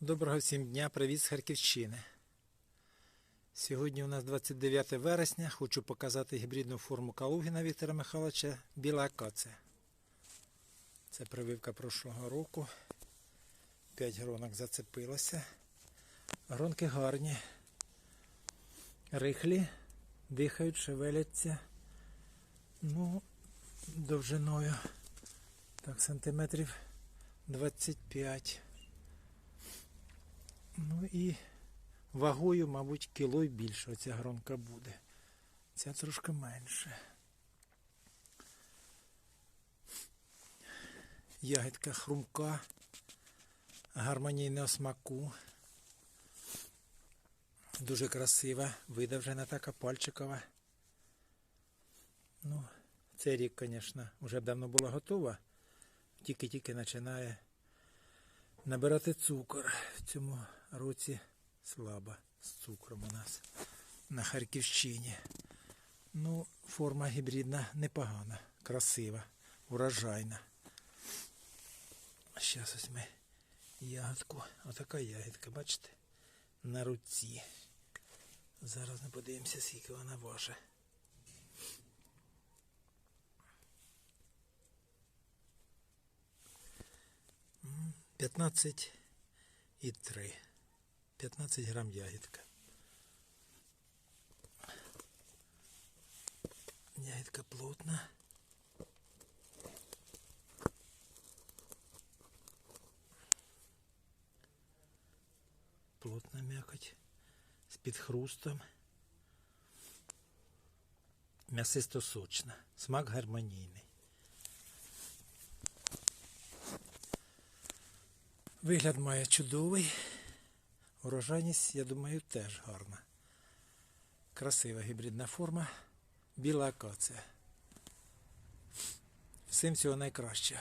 Доброго всім дня, привіт з Харківщини. Сьогодні у нас 29 вересня. Хочу показати гібридну форму Калугіна Віктора Михайловича Біла акація. Це прививка прошлого року. 5 гронок зацепилося. Гронки гарні, рихлі, дихають, шевеляться. Ну, довжиною так, сантиметрів 25. Ну і вагою, мабуть, кіло й більше оця гронка буде. Ця трошки менше. Ягідка хрумка, гармонійного смаку. Дуже красива, видовжена така пальчикова. Ну, цей рік, звісно, вже давно була готова. Тільки-тільки починає набирати цукор. В цьому році слабо з цукром у нас на Харківщині. Ну, форма гібридна непогана, красива, урожайна. Зараз ось ми ягодку. Отака ягідка, бачите? На руці. Зараз ми подивимося, скільки вона важить. 15 і 3. 15 грам ягідка. Ягідка плотна. Плотна м'якоть з підхрустом. М'ясисто сочна. Смак гармонійний. Вигляд має чудовий. Урожайність, я думаю, теж гарна. Красива гібридна форма. Біла акація. Всім цього найкращого.